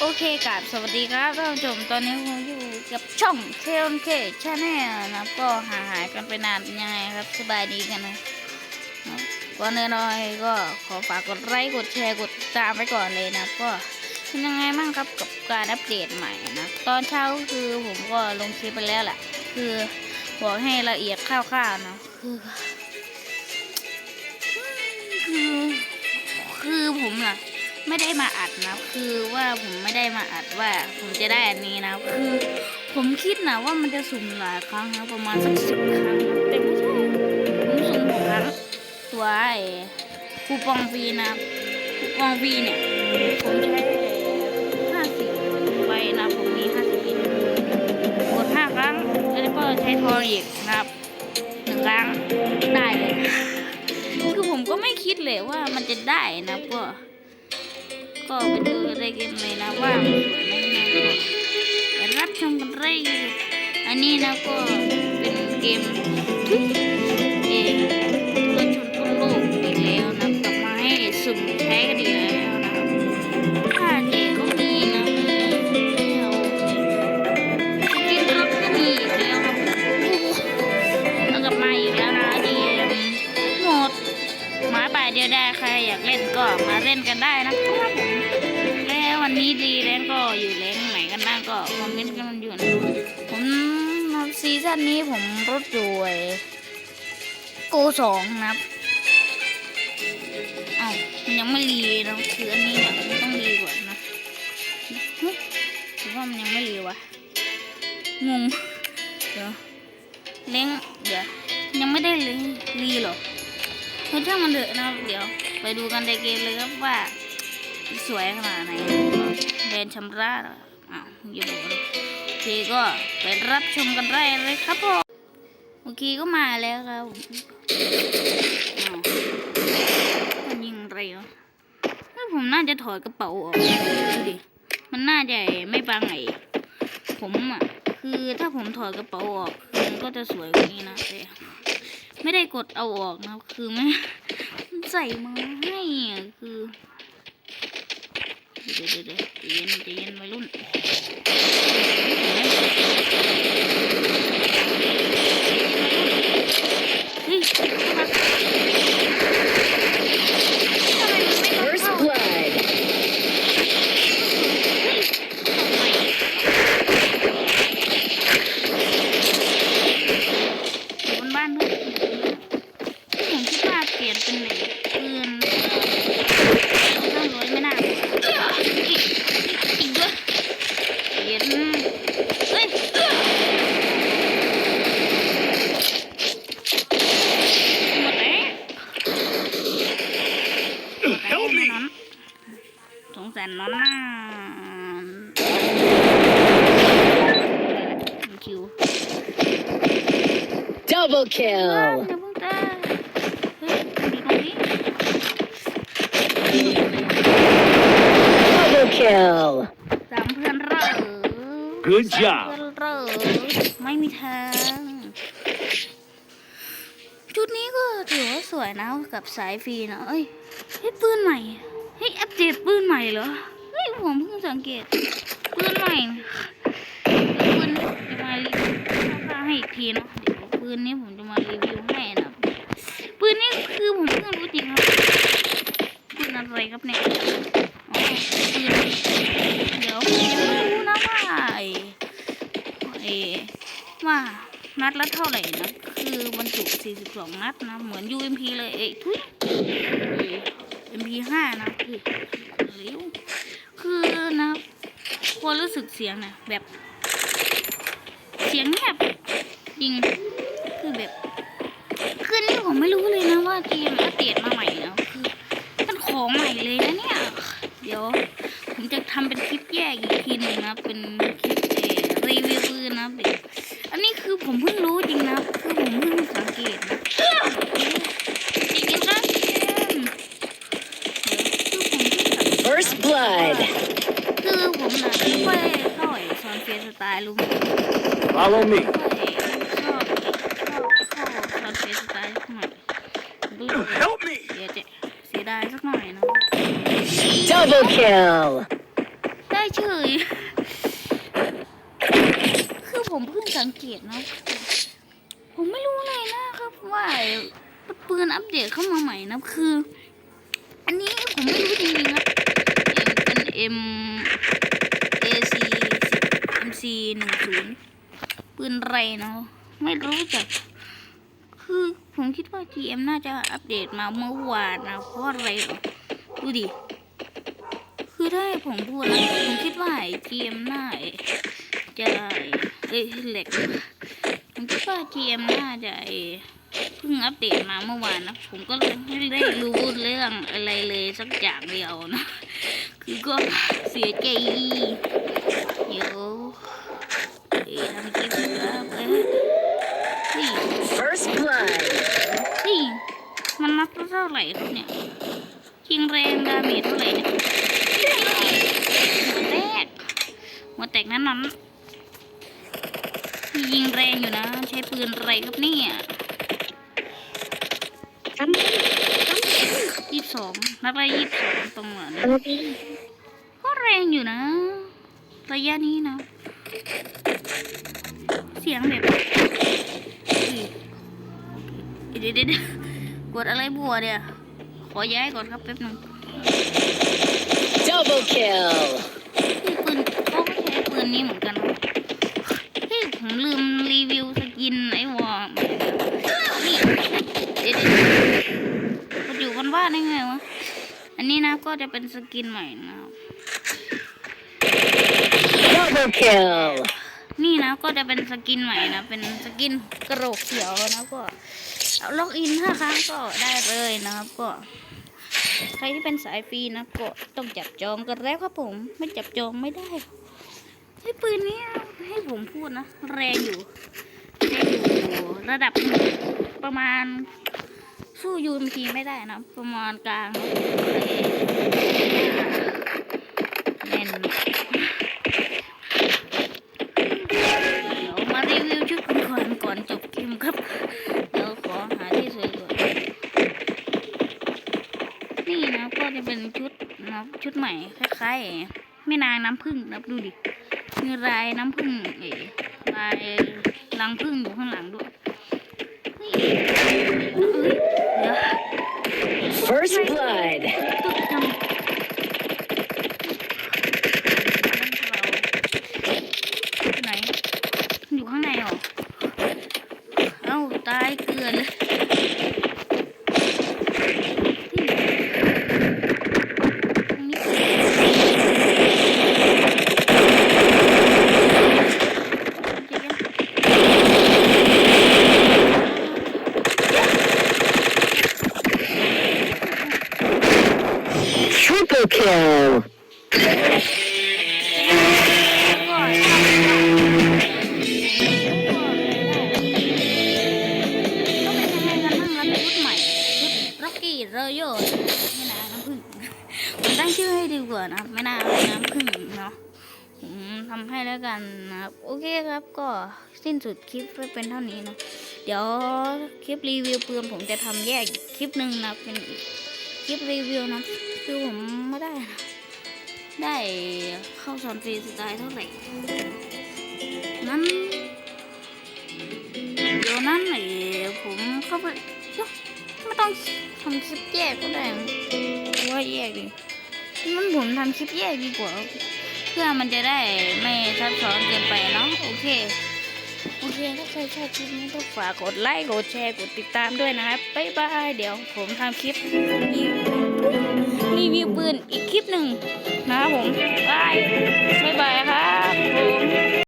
โอเคกับสวัสดีครับท่านผู้ชมตอนนี้ผมอยู่กับช่องเคลเคชาแนลนะครับก็หาหายกันไปนานเป็นยังไงครับสบายดีกันนะก่อนอื่นเลยก็ขอฝากกดไลค์กดแชร์กดติดตามไว้ก่อนเลยนะก็เป็นยังไงบ้างครับกับการอัปเดตใหม่นะตอนเช้าคือผมก็ลงคลิปไปแล้วแหละคือบอกให้ละเอียดคร่าวๆนะคือคือคือผมน่ะไม่ได้มา นะคือว่าผมไม่ได้มาอัดว่า ผมจะได้อันนี้นะ คือผมคิดนะว่ามันจะสุ่มหลายครั้งนะประมาณสักสิบครั้งแต่ไม่ใช่ผมสุ่มหกครั้งตัวไอ้คูปองฟรีนะคูปองฟรีเนี่ยผมใช้ห้าสิบใบนะผมมีห้าสิบบินกดห้าครั้งแล้วก็ใช้ทองอีกนะครับหนึ่งครั้งได้เลยคือผมก็ไม่คิดเลยว่ามันจะได้นะก็ ก็ไปดูอะไรกันเลยนะว่ามันสวยไหมนะก็ไปรับชมกันเลยอันนี้นะก็เป็นเกมทุกเกมทั่วชนทั่วโลกอีกแล้วนะกลับมาให้สุ่มใช้กันอีกแล้วนะครับค่าเจก็มีนะมีเรากินรถก็มีอีกแล้วครับแล้วกลับมาอีกแล้วนะดีหมดหมาป่าเดียวได้ใครอยากเล่นก็มาเล่นกันได้นะครับผมี้ดีแรงก็อยู่แรงไหนกันบ้างก็คอมเมนต์กันมาอยู่นะผมซีซั่นนี้ผมรถอยู่ไอ้โกสองนะครับเอ้ายังไม่รีนะคืออันนี้เนี่ยมันต้องรีก่อนนะถือว่ามันยังไม่รีวะงงเดี๋ยวเล้งเดี๋ยวยังไม่ได้รีรีหรอเฮ้ยถ้ามันเถอะนะครับเดี๋ยว ไปดูกันในเกมเลยครับว่า สวยขนาดไหนแดนชำระออ้าวอย่าบอกโอเคก็ไปรับชมกันได้เลยครับผมโอเคก็มาแล้วครับอ้าวมันยิงอะไรวะเฮ้ยผมน่าจะถอดกระเป๋าออกดูดิมันน่าจะไม่บังไอผมอะคือถ้าผมถอดกระเป๋าออกคือมันก็จะสวยกว่านี้นะแต่ไม่ได้กดเอาออกนะคือไม่ใส่มาให้อะคือ เดี๋ยวเดี๋ยวเดี๋ยวเย็นเย็นวัยรุ่นเฮ้ยมา First blood. บนบ้านด้วยผมคิดว่าเปลี่ยนเป็นไหนปืนห้าร้อยไม่น่าอีกอีกด้วยเปลี่ยนเฮ้ยหมดแล้ว Help me! น้อนสงสารน้อนน่าคิว Double เฮ้ย kill. อย่าเพิ่งตายเฮ้ยดูตรงนี้ Double kill. ตามเพื่อนเรา Good เพื่อน job. เราไม่มีทาง ชุดนี้ก็ถือว่าสวยนะกับสายฟรีนะเอ้ยเฮ้ยปืนใหม่เฮ้ยอัปเดตปืนใหม่เหรอเฮ้ยผมเพิ่งสังเกตปืนใหม่ปืนจะมารีวิวราให้อีกทีเนาะเดี๋ยวปืนนี้ผมจะมารีวิวให้นะปืนนี้คือผมเพิ่งรู้จริงครับปืนอะไรครับเนี่ยอ๋อปืนเดี๋ยวผมยังไม่รู้นะว่าไอ้ไอ้ว่า นัดละเท่าไหร่นะ คือบรรจุ 42 นัดนะ เหมือน UMP เลยเอ้ยทุย MP5 นะคือเร็วคือนะพอรู้สึกเสียงนะแบบเสียงเงียบจริงคือแบบคือนี่ผมไม่รู้เลยนะว่าเกมอัปเดตมาใหม่นะคือมันของใหม่เลยนะเนี่ย เดี๋ยวผมจะทำเป็นคลิปแยกอีกทีหนึ่งนะเป็นคลิปเอ่อรีวิวปืนนะเด็กอันนี้คือผมเพิ่งรู้จริงนะ คือผมเพิ่งสังเกตนะจริงๆนะเกมเดี๋ยวคือผมเพิ่งสัง First blood. คือผมนะไม่ค่อยเข้าไอ้ซอนเฟียสไตล์รู้ไหม Follow me. ไม่ค่อยชอบชอบเข้าซอนเฟียสไตล์สักหน่อยดูเลย Help me! เดี๋ยวจะเสียดายสักหน่อยนะ Double kill. ได้เฉย คือผมเพิ่งสังเกตนะ ผมไม่รู้เลยนะครับว่าปืนอัปเดตเข้ามาใหม่นะคือ อันนี้ผมไม่รู้จริงๆนะเอ็มเป็น M AC 10 MC หนึ่งศูนย์ปื นไรเนาะไม่รู้จัก คือผมคิดว่า GM น่าจะอัปเดตมาเมื่อวานนะเพราะอะไรดูดิ คือถ้าผมพูดนะผมคิดว่า GM น่าจะเอ้ยเหล็กผมคิดว่า GM น่าจะเพิ่งอัปเดตมาเมื่อวานนะ ผมก็เลยไม่ได้รู้เรื่องอะไรเลยสักอย่างเดียวนะ คือก็เสียใจเดี๋ยวเอ้ยทำคลิป First blood. นี่มันนับเท่าไหร่ครับเนี่ยยิงแรงดาเมจเท่าไหร่เนี่ยหัวแตกหัวแตกนั้นนั้นยิงแรงอยู่นะ ใช้ปืนอะไรครับเนี่ยยี่สิบสองนัดละยี่สิบสองตรงนั้นก็แรงอยู่นะระยะนี้นะ เสียงแบบ เดี๋ยวเดี๋ยวเดี๋ยวกดอะไรบัวเนี่ย ขอย้ายก่อนครับแป๊บหนึง Double kill. นี่ปืนเขาก็ใช้ปืนนี้เหมือนกันนะเฮ้ยผมลืมรีวิวสกินไอ้วอร์นี่เดี๋ยวเดี๋ยวมันอยู่บนบ้านได้ไงวะ อันนี้นะก็จะเป็นสกินใหม่นะครับ Double kill. นี่นะก็จะเป็นสกินใหม่นะ เป็นสกินกระโหลกเขียวนะก็ เอาล็อกอินห้าครั้งก็ได้เลยนะครับก็ ใครที่เป็นสายฟรีนะก็ต้องจับจองกันแล้วครับผม ไม่จับจองไม่ได้ไอ้ปืนนี้ให้ผมพูดนะแรงอยู่แรงอยู่ระดับประมาณสู้ยูมทีไม่ได้นะ ประมาณกลาง ใหม่คล้ายๆแม่นางน้ำผึ้งนะดูดิมีลายน้ำผึ้งเอ๋ลายรังผึ้งอยู่ข้างหลังด้วยนี่เอ้ยเดี๋ยว First blood. ตุ๊กจังไหนอยู่ข้างในเหรอ เอ้า ตายเกลือนเลยตรงนี้ ก็ Triple kill. ก็ทำก็เป็นยังไงกันบ้างครับชุดใหม่ชุดร็อกกี้เรโยไม่นาน้ำผึ้งผมตั้งชื่อให้ดีกว่านะไม่น่าน้ำผึ้งเนาะผมทำให้แล้วกันนะครับ โอเคครับก็สิ้นสุดคลิปไว้เป็นเท่านี้นะ เดี๋ยวคลิปรีวิวปืนผมจะทำแยกคลิปหนึ่งนะเป็นคลิปรีวิวนะ คือผมไม่ได้ ได้เข้าซอนฟรีสไตล์เท่าไหร่ นั้น เดี๋ยวนั้นไอ้ผมเข้าไปไม่ต้องทำคลิปแยกก็ได้นะว่าแยกดิมันผมทำคลิปแยกดีกว่า เพื่อมันจะได้ไม่ซับซ้อนเกินไปเนาะโอเคโอเคถ้าใครชอบคลิปนี้ก็ฝากกดไลค์กดแชร์กดติดตามด้วยนะครับบ๊ายบายเดี๋ยวผมทำคลิปรีวิว รีวิวปืนอีกคลิปหนึ่งนะครับผมบายบายบายครับผม